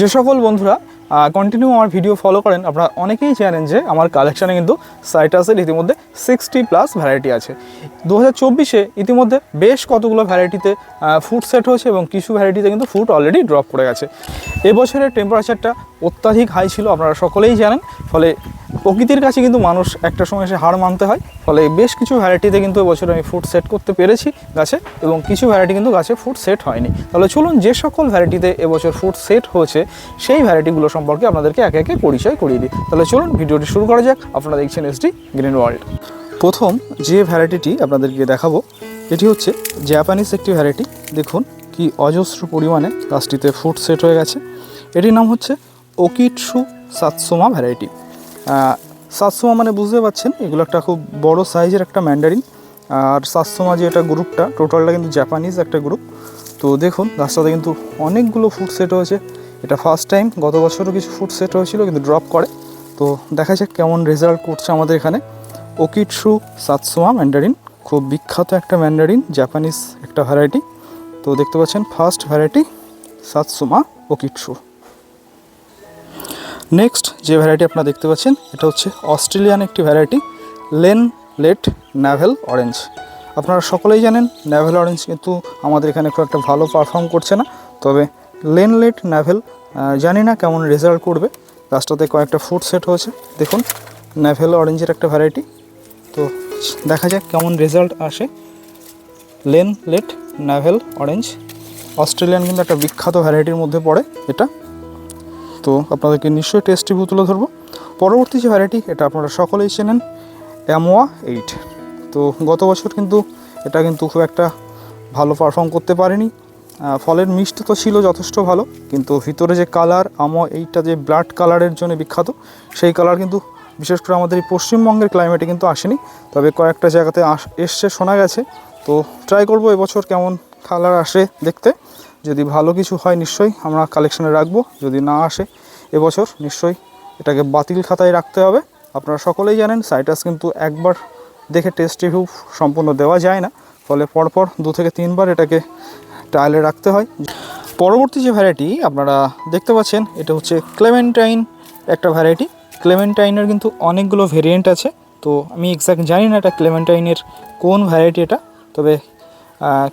যে সকল বন্ধুরা কন্টিনিউ আমার ভিডিও ফলো করেন, আপনারা অনেকেই জানেন যে আমার কালেকশানে কিন্তু সাইটাসের ইতিমধ্যে সিক্সটি প্লাস ভ্যারাইটি আছে। দু হাজার চব্বিশে ইতিমধ্যে বেশ কতগুলো ভ্যারাইটিতে ফুড সেট হয়েছে এবং কিছু ভ্যারাইটিতে কিন্তু ফুড অলরেডি ড্রপ করে গেছে। এবছরের টেম্পারেচারটা অত্যাধিক হাই ছিল, আপনারা সকলেই জানেন। ফলে প্রকৃতির কাছে কিন্তু মানুষ একটা সময় এসে হার মানতে হয়। ফলে বেশ কিছু ভ্যারাইটিতে কিন্তু এবছর আমি ফুড সেট করতে পেরেছি গাছে এবং কিছু ভ্যারাইটি কিন্তু গাছে ফুড সেট হয়নি। তাহলে চলুন যে সকল ভ্যারাইটিতে এবছর ফুড সেট হয়েছে, সেই ভ্যারাইটিগুলো সম্পর্কে আপনাদেরকে একে একে পরিচয় করিয়ে দিই। তাহলে চলুন ভিডিওটি শুরু করা যাক। আপনারা দেখছেন এসডি গ্রিন ওয়ার্ল্ড প্রথম যে ভ্যারাইটিটি আপনাদেরকে দেখাবো, এটি হচ্ছে জাপানিজ একটি ভ্যারাইটি। দেখুন কি অজস্র পরিমাণে গাছটিতে ফুড সেট হয়ে গেছে। এটির নাম হচ্ছে ওকিটসু সাতসোমা ভ্যারাইটি। সাতসোমা মানে বুঝতে পারছেন, এগুলো একটা খুব বড় সাইজের একটা ম্যান্ডারিন আর সাতসোমা যে এটা গ্রুপটা টোটালটা কিন্তু জাপানিজ একটা গ্রুপ তো দেখুন গাছটাতে কিন্তু অনেকগুলো ফুড সেট হয়েছে এটা ফার্স্ট টাইম গত বছরও কিছু ফুড সেট হয়েছিল, কিন্তু ড্রপ করে। তো দেখা যাক কেমন রেজাল্ট করছে আমাদের এখানে। ওকিটসু সাতসোমা ম্যান্ডারিন খুব বিখ্যাত একটা ম্যান্ডারিন জাপানিজ একটা ভ্যারাইটি তো দেখতে পাচ্ছেন first variety Satsuma Okitsu next যে ভ্যারাইটি আপনারা দেখতে পাচ্ছেন, এটা হচ্ছে অস্ট্রেলিয়ান একটি variety Lane Late navel orange আপনারা সকলেই জানেন ন্যাভেল অরেঞ্জ কিন্তু আমাদের এখানে খুব একটা ভালো পারফর্ম করছে না, তবে লেন লেট ন্যাভেল জানি না কেমন রেজাল্ট করবে। গাছটাতে কয়েকটা ফুড সেট হয়েছে। দেখুন ন্যাভেল অরেঞ্জের একটা ভ্যারাইটি তো দেখা যাক কেমন রেজাল্ট আসে। Lane Late navel orange Australian কিন্তু একটা বিখ্যাত ভ্যারাইটির মধ্যে পড়ে এটা। তো আপনাদেরকে নিশ্চয়ই টেস্ট রিভিউ তুলে ধরবো। পরবর্তী যে ভ্যারাইটি এটা আপনারা সকলেই চেনেন অ্যামোয়া এইট তো গত বছর কিন্তু এটা কিন্তু খুব একটা ভালো পারফর্ম করতে পারেনি। ফলের মিষ্টি তো ছিল যথেষ্ট ভালো, কিন্তু ভিতরে যে কালার আমো এইটা যে ব্লাড কালারের জন্য বিখ্যাত, সেই কালার কিন্তু বিশেষ করে আমাদের এই পশ্চিমবঙ্গের ক্লাইমেটে কিন্তু আসেনি। তবে কয়েকটা জায়গাতে আস, এসছে, শোনা গেছে। তো ট্রাই করব এবছর কেমন কালার আসে দেখতে। যদি ভালো কিছু হয় নিশ্চয়ই আমরা কালেকশানে রাখব, যদি না আসে এবছর নিশ্চয়ই এটাকে বাতিল খাতায় রাখতে হবে। আপনারা সকলেই জানেন সাইটাস কিন্তু একবার দেখে টেস্ট রিভিউ সম্পূর্ণ দেওয়া যায় না, ফলে পরপর দু থেকে তিনবার এটাকে ট্রায়ালে রাখতে হয়। পরবর্তী যে ভ্যারাইটি আপনারা দেখতে পাচ্ছেন, এটা হচ্ছে ক্লেমেন্টাইন একটা ভ্যারাইটি ক্লেমেন্টাইনের কিন্তু অনেকগুলো ভেরিয়েন্ট আছে, তো আমি এক্স্যাক্ট জানি না এটা ক্লেমেন্টাইনের কোন ভ্যারাইটি এটা, তবে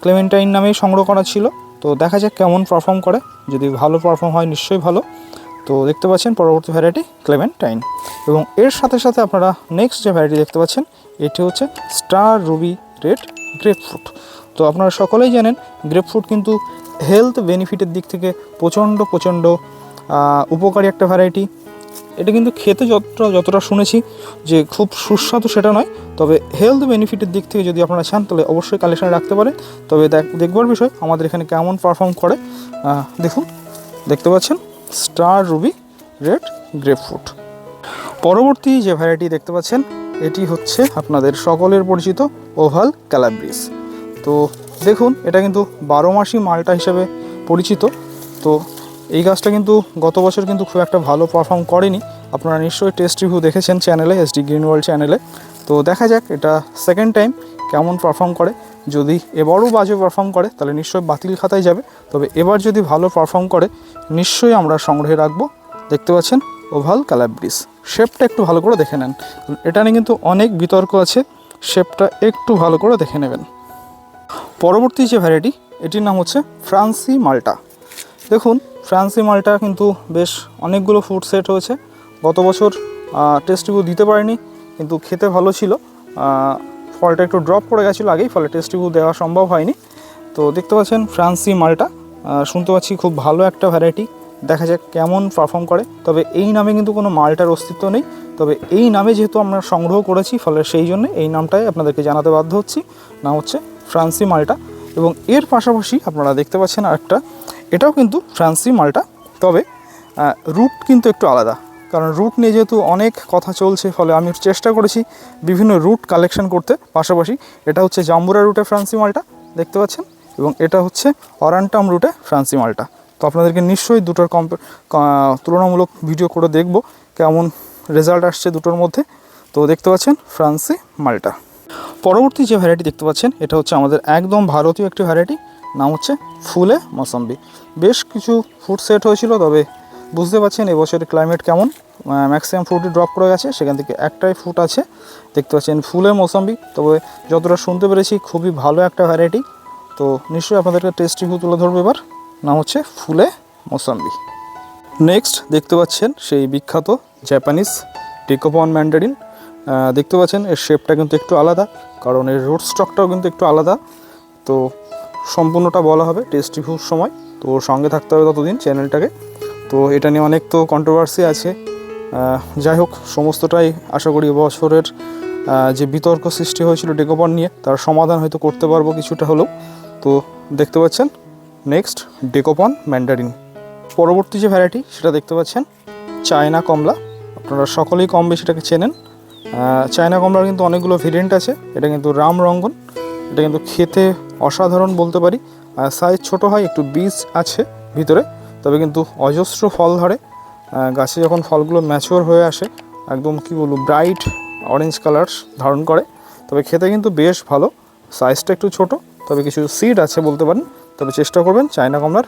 ক্লেমেন্টাইন নামেই সংগ্রহ করা ছিল। তো দেখা যাক কেমন পারফর্ম করে। যদি ভালো পারফর্ম হয়, নিশ্চয়ই ভালো। তো দেখতে পাচ্ছেন পরবর্তী ভ্যারাইটি ক্লেমেন্টাইন এবং এর সাথে সাথে আপনারা নেক্সট যে ভ্যারাইটি দেখতে পাচ্ছেন, এটি হচ্ছে Star Ruby red grapefruit তো আপনারা সকলেই জানেন গ্রেপ ফ্রুট কিন্তু হেলথ বেনিফিটের দিক থেকে প্রচণ্ড প্রচণ্ড উপকারী একটা ভ্যারাইটি এটা কিন্তু খেতে যতটা যতটা শুনেছি যে খুব সুস্বাদু সেটা নয় তবে হেলথ বেনিফিটের দিক থেকে যদি আপনারা চান, তাহলে অবশ্যই কালেকশানে রাখতে পারেন। তবে দেখ- দেখবার বিষয়, আমাদের এখানে কেমন পারফর্ম করে। দেখুন, দেখতে পাচ্ছেন? Star Ruby red grapefruit পরবর্তী যে ভ্যারাইটি দেখতে পাচ্ছেন, এটি হচ্ছে আপনাদের সকলের পরিচিত ওভাল ক্যালাব্রিস তো দেখুন, এটা কিন্তু বারো মাসি মালটা হিসেবে পরিচিত। তো এই গাছটা কিন্তু গত বছর কিন্তু খুব একটা ভালো পারফর্ম করেনি। আপনারা নিশ্চয়ই টেস্ট রিভিউ দেখেছেন চ্যানেলে এসডি গ্রিন ওয়ার্ল্ড চ্যানেলে তো দেখা যাক, এটা সেকেন্ড টাইম কেমন পারফর্ম করে। যদি এবারও বাজে পারফর্ম করে, তাহলে নিশ্চয়ই বাতিল খাতায় যাবে। তবে এবার যদি ভালো পারফর্ম করে, নিশ্চয়ই আমরা সংগ্রহে রাখব। দেখতে পাচ্ছেন, ওভাল ক্যালাব্রিস শেপটা একটু ভালো করে দেখে নেন। এটা নিয়ে কিন্তু অনেক বিতর্ক আছে। শেপটা একটু ভালো করে দেখে নেবেন। পরবর্তী যে ভ্যারাইটি এটির নাম হচ্ছে ফ্রান্সি মাল্টা। দেখুন, ফ্রান্সি মালটা কিন্তু বেশ অনেকগুলো ফুড সেট হয়েছে। গত বছর টেস্ট রিভিউ দিতে পারেনি। কিন্তু খেতে ভালো ছিল। ফলটা একটু ড্রপ করে গেছিল আগেই, ফলে টেস্ট রিভিউ দেওয়া সম্ভব হয়নি। তো দেখতে পাচ্ছেন ফ্রান্সি মালটা। শুনতে পাচ্ছি খুব ভালো একটা ভ্যারাইটি দেখা যাক কেমন পারফর্ম করে। তবে এই নামে কিন্তু কোনো মালটার অস্তিত্ব নেই। তবে এই নামে যেহেতু আমরা সংগ্রহ করেছি, ফলে সেই জন্য এই নামটাই আপনাদেরকে জানাতে বাধ্য হচ্ছি। নাম হচ্ছে ফ্রান্সি মালটা। এবং এর পাশাপাশি আপনারা দেখতে পাচ্ছেন আরেকটা। এটাও কিন্তু ফ্রান্সি মালটা। তবে রুট কিন্তু একটু আলাদা। কারণ রুট নিয়ে যেহেতু অনেক কথা চলছে, ফলে আমি চেষ্টা করেছি বিভিন্ন রুট কালেকশন করতে। পাশাপাশি এটা হচ্ছে জাম্বুরা রুটে ফ্রান্সি মালটা দেখতে পাচ্ছেন? এবং এটা হচ্ছে অরান্টাম রুটে ফ্রান্সি মালটা তো আপনাদেরকে নিশ্চয়ই দুটোর কম্পে তুলনামূলক ভিডিও করে দেখব কেমন রেজাল্ট আসছে দুটোর মধ্যে। তো দেখতে পাচ্ছেন ফ্রান্সি মালটা পরবর্তী যে ভ্যারাইটি দেখতে পাচ্ছেন, এটা হচ্ছে আমাদের একদম ভারতীয় একটি ভ্যারাইটি নাম হচ্ছে ফুলে মৌসম্বি বেশ কিছু ফুড সেট হয়েছিল, তবে বুঝতে পারছেন এবছরের ক্লাইমেট কেমন? ম্যাক্সিমাম ফ্রুটই ড্রপ করে গেছে, সেখান থেকে একটাই ফ্রুট আছে। দেখতে পাচ্ছেন ফুলে মৌসাম্বি। তবে যতটা শুনতে পেরেছি, খুবই ভালো একটা ভ্যারাইটি তো নিশ্চয়ই আপনাদেরকে টেস্টি রিভিউ তুলে ধরবো এবার। নাম হচ্ছে ফুলে মৌসাম্বি। নেক্সট দেখতে পাচ্ছেন সেই বিখ্যাত জাপানিজ টেকোপন ম্যান্ডারিন দেখতে পাচ্ছেন এর শেপটা কিন্তু একটু আলাদা, কারণ এর রোড স্টকটাও কিন্তু একটু আলাদা। তো সম্পূর্ণটা বলা হবে টেস্টি রিভিউর সময়। তো সঙ্গে থাকতে হবে ততদিন চ্যানেলটাকে। তো এটা নিয়ে অনেক তো কন্ট্রোভার্সি আছে। যাই হোক সমস্তটাই আশা করি বছরের যে বিতর্ক সৃষ্টি হয়েছিল ডেকোপন নিয়ে, তার সমাধান হয়তো করতে পারব কিছুটা হলেও। তো দেখতে পাচ্ছেন নেক্সট ডেকোপন ম্যান্ডারিন। পরবর্তী যে ভ্যারাইটি সেটা দেখতে পাচ্ছেন, চায়না কমলা। আপনারা সকলেই কম বেশি এটাকে চেনেন। চায়না কমলার কিন্তু অনেকগুলো ভেরিয়েন্ট আছে। এটা কিন্তু রাম রঙ্গন। এটা কিন্তু খেতে অসাধারণ বলতে পারি। সাইজ ছোট হয়, একটু বীজ আছে ভিতরে। তবে কিন্তু অজস্র ফল ধরে। গাছে যখন ফলগুলো ম্যাচিওর হয়ে আসে, একদম কি বলব ব্রাইট অরেঞ্জ কালার ধারণ করে, তবে খেতে কিন্তু বেশ ভালো। সাইজটা একটু ছোট, তবে কিছু সিড আছে বলতে পারেন। তবে চেষ্টা করবেন চায়না কমলার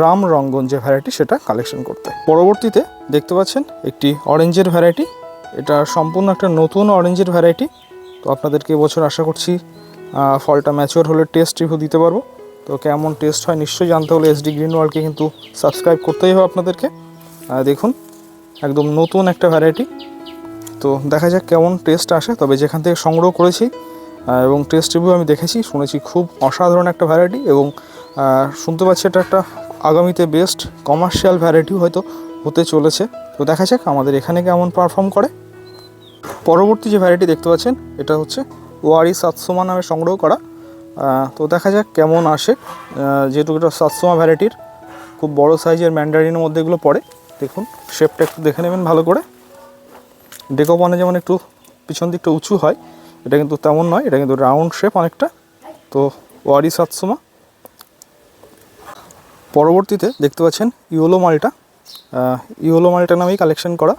রাম রঙ্গন যে ভ্যারাইটি সেটা কালেকশন করতে। পরবর্তীতে দেখতে পাচ্ছেন একটি অরেঞ্জের ভ্যারাইটি এটা সম্পূর্ণ একটা নতুন অরেঞ্জের ভ্যারাইটি তো আপনাদেরকে এবছর আশা করছি ফলটা ম্যাচিওর হলে টেস্ট রিভিউ দিতে পারব। তো কেমন টেস্ট হয় নিশ্চয়ই জানতে হলে এসডি গ্রিন ওয়ার্ল্ডকে কিন্তু সাবস্ক্রাইব করতেই হবে আপনাদেরকে। দেখুন, একদম নতুন একটা ভ্যারাইটি তো দেখা যাক কেমন টেস্ট আসে, তবে যেখান থেকে সংগ্রহ করেছি এবং টেস্ট রিভিউ আমি দেখেছি, শুনেছি খুব অসাধারণ একটা ভ্যারাইটি এবং শুনতে পাচ্ছি এটা একটা আগামীতে বেস্ট কমার্শিয়াল ভ্যারাইটি হয়তো হতে চলেছে। তো দেখা যাক আমাদের এখানে কেমন পারফর্ম করে। পরবর্তী যে ভ্যারাইটি দেখতে পাচ্ছেন, এটা হচ্ছে ওয়ারি সাতসোমা নামে সংগ্রহ করা তো দেখা যাক কেমন আসে। যেহেতু এটা সাতসোমা ভ্যারাইটির, খুব বড় সাইজের ম্যান্ডারিনের মধ্যে এগুলো পড়ে। দেখুন শেপটা একটু দেখে নেবেন ভালো করে। ডেকোপনে যেমন একটু পিছন দিকটা উঁচু হয়, এটা কিন্তু তেমন নয়, এটা কিন্তু রাউন্ড শেপ অনেকটা। তো ওয়ারি সাতসোমা পরবর্তীতে দেখতে পাচ্ছেন ইওলো মালটা। ইওলো মালটা নামেই কালেকশন করা।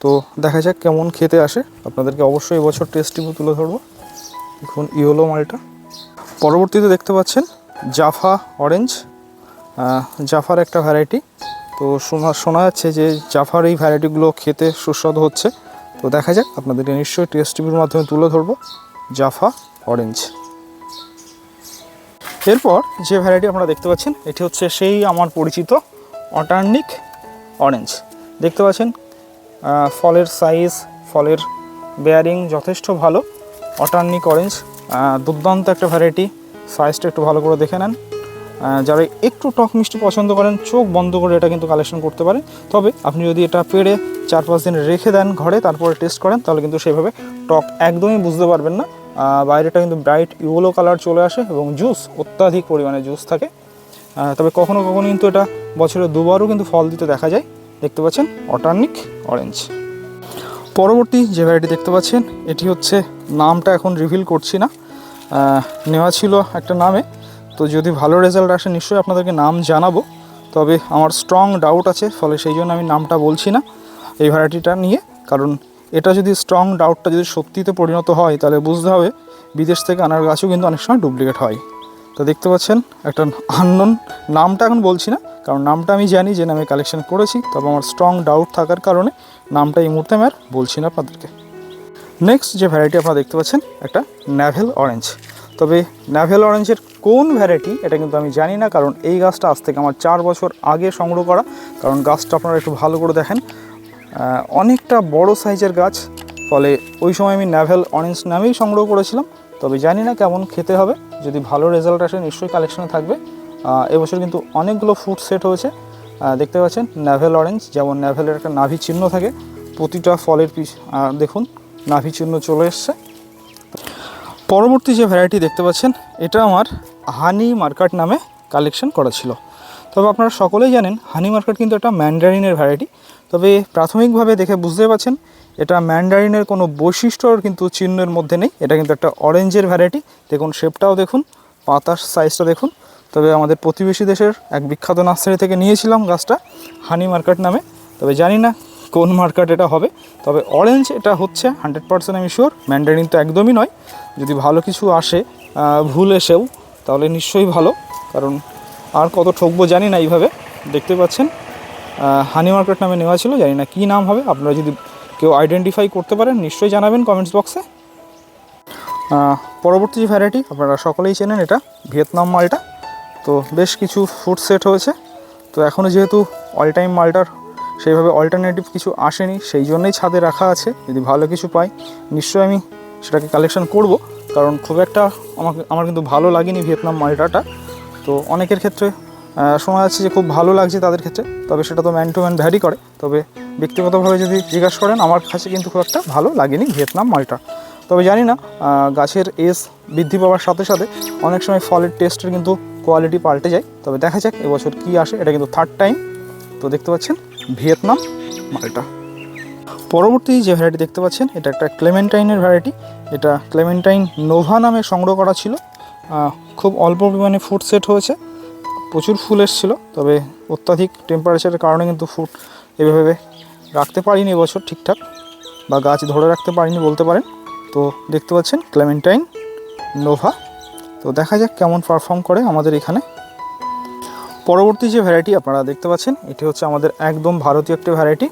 তো দেখা যাক কেমন খেতে আসে। আপনাদেরকে অবশ্যই এবছর টেস্ট রিভিউ তুলে ধরবো। দেখুন ইওলো মালটা। পরবর্তীতে দেখতে পাচ্ছেন জাফা অরেঞ্জ জাফার একটা ভ্যারাইটি তো শোনা শোনা যাচ্ছে যে জাফার এই ভ্যারাইটিগুলো খেতে সুস্বাদু হচ্ছে। তো দেখা যাক আপনাদেরকে নিশ্চয়ই টেস্ট রিভিউর মাধ্যমে তুলে ধরবো জাফা অরেঞ্জ এরপর যে ভ্যারাইটি আপনারা দেখতে পাচ্ছেন, এটি হচ্ছে সেই আমার পরিচিত অটার্নিক অরেঞ্জ দেখতে পাচ্ছেন ফলের সাইজ ফলের বেয়ারিং যথেষ্ট ভালো। অটার্নিক অরেঞ্জ দুর্দান্ত একটা ভ্যারাইটি সাইজটা একটু ভালো করে দেখে নেন। যারা একটু টক মিষ্টি পছন্দ করেন, চোখ বন্ধ করে এটা কিন্তু কালেকশন করতে পারেন। তবে আপনি যদি এটা পেড়ে চার পাঁচ দিন রেখে দেন ঘরে, তারপরে টেস্ট করেন, তাহলে কিন্তু সেভাবে টক একদমই বুঝতে পারবেন না। বাইরেটা কিন্তু ব্রাইট ইউলো কালার চলে আসে এবং জুস অত্যাধিক পরিমাণে জুস থাকে। তবে কখনো কখনো কিন্তু এটা বছরে দুবারও কিন্তু ফল দিতে দেখা যায়। দেখতে পাচ্ছেন অটার্নিক অরেঞ্জ পরবর্তী যে ভ্যারাইটি দেখতে পাচ্ছেন, এটি হচ্ছে, নামটা এখন রিভিল করছি না। নেওয়া ছিল একটা নামে। তো যদি ভালো রেজাল্ট আসে, নিশ্চয়ই আপনাদেরকে নাম জানাব। তবে আমার স্ট্রং ডাউট আছে, ফলে সেই জন্য আমি নামটা বলছি না এই ভ্যারাইটিটা নিয়ে। কারণ এটা যদি স্ট্রং ডাউটটা যদি সত্যিতে পরিণত হয়, তাহলে বুঝতে হবে বিদেশ থেকে আনার গাছও কিন্তু অনেক সময় ডুপ্লিকেট হয়। তো দেখতে পাচ্ছেন, একটা আননোন নামটা এখন বলছি না, কারণ নামটা আমি জানি, যে নামে কালেকশন করেছি। তবে আমার স্ট্রং ডাউট থাকার কারণে নামটা এই মুহূর্তে আমি আর বলছি না আপনাদেরকে। নেক্সট যে ভ্যারাইটি আপনারা দেখতে পাচ্ছেন, একটা ন্যাভেল অরেঞ্জ তবে ন্যাভেল অরেঞ্জের কোন ভ্যারাইটি এটা কিন্তু আমি জানি না, কারণ এই গাছটা আজ থেকে আমার চার বছর আগে সংগ্রহ করা। কারণ গাছটা আপনারা একটু ভালো করে দেখেন। অনেকটা বড় সাইজের গাছ, ফলে ওই সময় আমি ন্যাভেল অরেঞ্জ নামেই সংগ্রহ করেছিলাম। তবে জানি না কেমন খেতে হবে, যদি ভালো রেজাল্ট আসে নিশ্চয়ই কালেকশনে থাকবে। এবছর কিন্তু অনেকগুলো ফুড সেট হয়েছে। দেখতে পাচ্ছেন ন্যাভেল অরেঞ্জ যেমন ন্যাভেলের একটা নাভি চিহ্ন থাকে, প্রতিটা ফলের পিস দেখুন নাভি চিহ্ন চলে এসছে। পরবর্তী যে ভ্যারাইটি দেখতে পাচ্ছেন, এটা আমার হানি মার্কাট নামে কালেকশন করা ছিল। তবে আপনারা সকলেই জানেন হানি মার্কাট কিন্তু একটা ম্যান্ডারিনের ভ্যারাইটি তবে প্রাথমিকভাবে দেখে বুঝতে পারছেন, এটা ম্যান্ডারিনের কোনো বৈশিষ্ট্যর কিন্তু চিহ্নের মধ্যে নেই। এটা কিন্তু একটা অরেঞ্জের ভ্যারাইটি দেখুন শেপটাও দেখুন, পাতার সাইজটা দেখুন। তবে আমাদের প্রতিবেশী দেশের এক বিখ্যাত নার্সারি থেকে নিয়েছিলাম গাছটা হানি মার্কেট নামে। তবে জানি না কোন মার্কেট এটা হবে? তবে অরেঞ্জ এটা হচ্ছে হান্ড্রেড পার্সেন্ট আমি শিওর ম্যান্ডারিন তো একদমই নয়। যদি ভালো কিছু আসে ভুল এসেও, তাহলে নিশ্চয়ই ভালো। কারণ আর কত ঠকবো জানি না এইভাবে। দেখতে পাচ্ছেন হানি মার্কেট নামে নেওয়া ছিল, জানি না কী নাম হবে। আপনারা যদি কেউ আইডেন্টিফাই করতে পারেন, নিশ্চয়ই জানাবেন কমেন্টস বক্সে পরবর্তী যে ভ্যারাইটি আপনারা সকলেই চেনেন এটা, ভিয়েতনাম মালটা। তো বেশ কিছু ফুড সেট হয়েছে। তো এখনও যেহেতু অল টাইম মালটার সেইভাবে অল্টারনেটিভ কিছু আসেনি, সেই জন্যই ছাদে রাখা আছে। যদি ভালো কিছু পাই, নিশ্চয়ই আমি সেটাকে কালেকশন করব। কারণ খুব একটা আমাকে, আমার কিন্তু ভালো লাগেনি ভিয়েতনাম মালটাটা। তো অনেকের ক্ষেত্রে শোনা যাচ্ছে যে খুব ভালো লাগছে তাদের ক্ষেত্রে, তবে সেটা তো ম্যান টু ম্যান ভ্যারি করে। তবে ব্যক্তিগতভাবে যদি জিজ্ঞাসা করেন, আমার কাছে কিন্তু খুব একটা ভালো লাগেনি ভিয়েতনাম মালটা। তবে জানি না গাছের এজ বৃদ্ধি পাওয়ার সাথে সাথে অনেক সময় ফলের টেস্টের কিন্তু কোয়ালিটি পাল্টে যায়। তবে দেখা যাক এবছর কী আসে, এটা কিন্তু থার্ড টাইম তো দেখতে পাচ্ছেন, ভিয়েতনাম মালটা। পরবর্তী যে ভ্যারাইটি দেখতে পাচ্ছেন, এটা একটা ক্লেমেন্টাইনের ভ্যারাইটি এটা ক্লেমেন্টাইন নোভা নামে সংগ্রহ করা ছিল। খুব অল্প পরিমাণে ফুড সেট হয়েছে। প্রচুর ফুল এসেছিল, তবে অত্যাধিক টেম্পারেচারের কারণে কিন্তু ফুড এভাবে রাখতে পারিনি এবছর ঠিকঠাক, বা গাছ ধরে রাখতে পারিনি বলতে পারেন। তো দেখতে পাচ্ছেন, ক্লেমেন্টাইন নোভা। তো দেখা যাক কেমন পারফর্ম করে আমাদের এখানে। পরবর্তী যে ভ্যারাইটি আপনারা দেখতে পাচ্ছেন, এটি হচ্ছে আমাদের একদম ভারতীয় একটি ভ্যারাইটি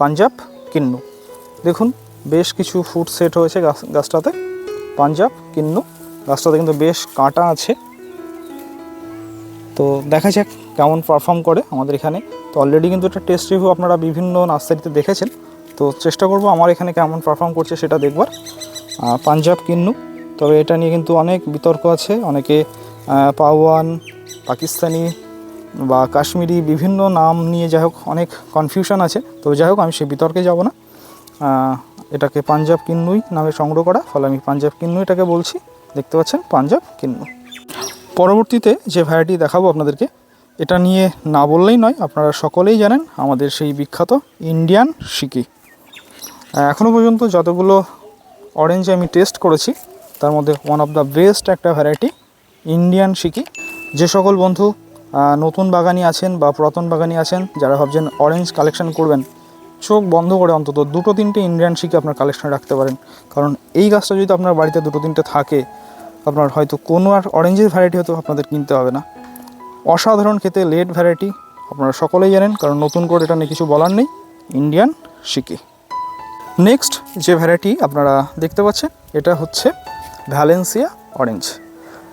পাঞ্জাব কিন্নু। দেখুন, বেশ কিছু ফুড সেট হয়েছে গাছ, গাছটাতে। পাঞ্জাব কিন্নু, গাছটাতে কিন্তু বেশ কাঁটা আছে। তো দেখা যাক কেমন পারফর্ম করে আমাদের এখানে। তো অলরেডি কিন্তু একটা টেস্ট রিভিউ আপনারা বিভিন্ন নার্সারিতে দেখেছেন। তো চেষ্টা করব আমার এখানে কেমন পারফর্ম করছে সেটা দেখবার। পাঞ্জাব কিন্নু, তবে এটা নিয়ে কিন্তু অনেক বিতর্ক আছে। অনেকে পাওয়ান পাকিস্তানি বা কাশ্মীরি বিভিন্ন নাম নিয়ে যাই হোক, অনেক কনফিউশন আছে। তো যাই হোক, আমি সেই বিতর্কে যাব না। এটাকে পাঞ্জাব কিন্নুই নামে সংগ্রহ করা। ফলে আমি পাঞ্জাব কিন্নু এটাকে বলছি। দেখতে পাচ্ছেন, পাঞ্জাব কিন্নু। পরবর্তীতে যে ভ্যারাইটি দেখাবো আপনাদেরকে, এটা নিয়ে না বললেই নয়, আপনারা সকলেই জানেন, আমাদের সেই বিখ্যাত ইন্ডিয়ান সিকি। এখনও পর্যন্ত যতগুলো অরেঞ্জ আমি টেস্ট করেছি, তার মধ্যে ওয়ান অফ দ্য বেস্ট একটা ভ্যারাইটি ইন্ডিয়ান সিকি। যে সকল বন্ধু নতুন বাগানি আছেন বা পুরাতন বাগানি আছেন, যারা ভাবছেন অরেঞ্জ কালেকশন করবেন, চোখ বন্ধ করে অন্তত দুটো তিনটে ইন্ডিয়ান শিখে আপনার কালেকশনে রাখতে পারেন। কারণ এই গাছটা যদি আপনার বাড়িতে দুটো তিনটে থাকে, আপনার হয়তো কোনো আর অরেঞ্জের ভ্যারাইটি হয়তো আপনাদের কিনতে হবে না। অসাধারণ খেতে লেট ভ্যারাইটি আপনারা সকলেই জানেন, কারণ নতুন করে এটা নিয়ে কিছু বলার নেই ইন্ডিয়ান শিকি নেক্সট যে ভ্যারাইটি আপনারা দেখতে পাচ্ছেন, এটা হচ্ছে ভ্যালেন্সিয়া অরেঞ্জ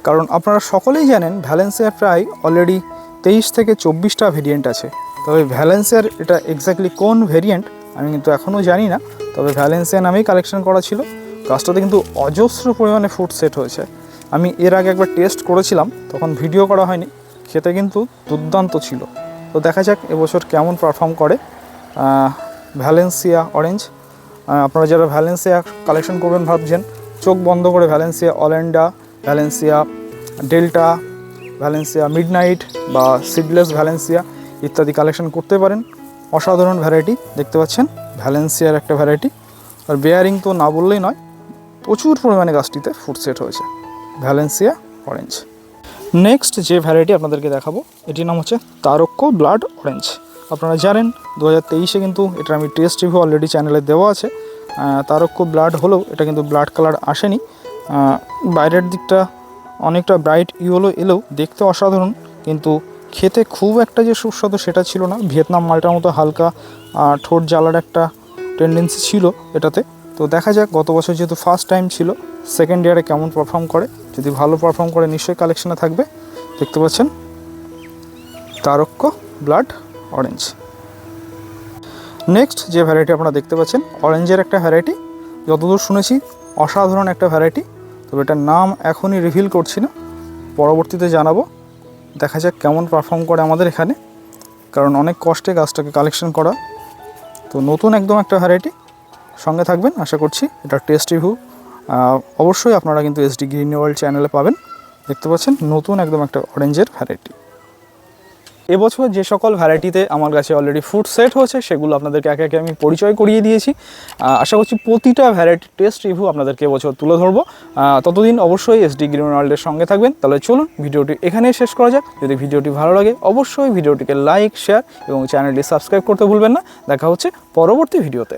কারণ আপনারা সকলেই জানেন ভ্যালেন্সিয়ার প্রায় অলরেডি তেইশ থেকে চব্বিশটা ভেরিয়েন্ট আছে। তবে ভ্যালেন্সিয়ার এটা এক্স্যাক্টলি কোন ভেরিয়েন্ট আমি কিন্তু এখনও জানি না। তবে ভ্যালেন্সিয়া নামেই কালেকশন করা ছিল। গাছটাতে কিন্তু অজস্র পরিমাণে ফুড সেট হয়েছে। আমি এর আগে একবার টেস্ট করেছিলাম, তখন ভিডিও করা হয়নি। খেতে কিন্তু দুর্দান্ত ছিল। তো দেখা যাক এবছর কেমন পারফর্ম করে। ভ্যালেন্সিয়া অরেঞ্জ আপনারা যারা ভ্যালেন্সিয়া কালেকশন করবেন ভাবছেন, চোখ বন্ধ করে Valencia Olinda Valencia Delta Valencia Midnight বা সিডলেস ভ্যালেন্সিয়া ইত্যাদি কালেকশন করতে পারেন। অসাধারণ ভ্যারাইটি দেখতে পাচ্ছেন ভ্যালেন্সিয়ার একটা ভ্যারাইটি আর বেয়ারিং তো না বললেই নয়, প্রচুর পরিমাণে গাছটিতে ফুড সেট হয়েছে ভ্যালেন্সিয়া অরেঞ্জ নেক্সট যে ভ্যারাইটি আপনাদেরকে দেখাবো, এটির নাম হচ্ছে তারক্য ব্লাড অরেঞ্জ আপনারা জানেন দু হাজার তেইশে কিন্তু এটা আমি টেস্ট রিভিউ অলরেডি চ্যানেলে দেওয়া আছে। তারক্য ব্লাড হলেও এটা কিন্তু ব্লাড কালার আসেনি। বাইরের দিকটা অনেকটা ব্রাইট ইয়েলো এলেও দেখতে অসাধারণ, কিন্তু খেতে খুব একটা যে সুস্বাদু সেটা ছিল না। ভিয়েতনাম মালটার মতো হালকা ঠোঁট জ্বালার একটা টেন্ডেন্সি ছিল এটাতে। তো দেখা যাক, গত বছর যেহেতু ফার্স্ট টাইম ছিল সেকেন্ড ইয়ারে কেমন পারফর্ম করে। যদি ভালো পারফর্ম করে, নিশ্চয়ই কালেকশনে থাকবে। দেখতে পাচ্ছেন, তারক্য ব্লাড অরেঞ্জ নেক্সট যে ভ্যারাইটি আপনারা দেখতে পাচ্ছেন অরেঞ্জের একটা ভ্যারাইটি যতদূর শুনেছি, অসাধারণ একটা ভ্যারাইটি তবে এটার নাম এখনই রিভিল করছি না। পরবর্তীতে জানাব। দেখা যাক কেমন পারফর্ম করে আমাদের এখানে। কারণ অনেক কষ্টে গাছটাকে কালেকশন করা। তো নতুন একদম একটা ভ্যারাইটি সঙ্গে থাকবেন, আশা করছি। এটা টেস্ট রিভিউ অবশ্যই আপনারা কিন্তু এসডি গ্রিন ওয়ার্ল্ড চ্যানেলে পাবেন। দেখতে পাচ্ছেন, নতুন একদম একটা অরেঞ্জের ভ্যারাইটি এবছর যে সকল ভ্যারাইটিতে আমার কাছে অলরেডি ফুড সেট হয়েছে, সেগুলো আপনাদেরকে একে একে আমি পরিচয় করিয়ে দিয়েছি। আশা করছি প্রতিটা ভ্যারাইটি টেস্ট রিভিউ আপনাদেরকে এবছর তুলে ধরবো। ততদিন অবশ্যই এসডি গ্রিন ওয়ার্ল্ডের সঙ্গে থাকবেন। তাহলে চলুন ভিডিওটি এখানেই শেষ করা যাক। যদি ভিডিওটি ভালো লাগে, অবশ্যই ভিডিওটিকে লাইক শেয়ার এবং চ্যানেলটি সাবস্ক্রাইব করতে ভুলবেন না। দেখা হচ্ছে পরবর্তী ভিডিওতে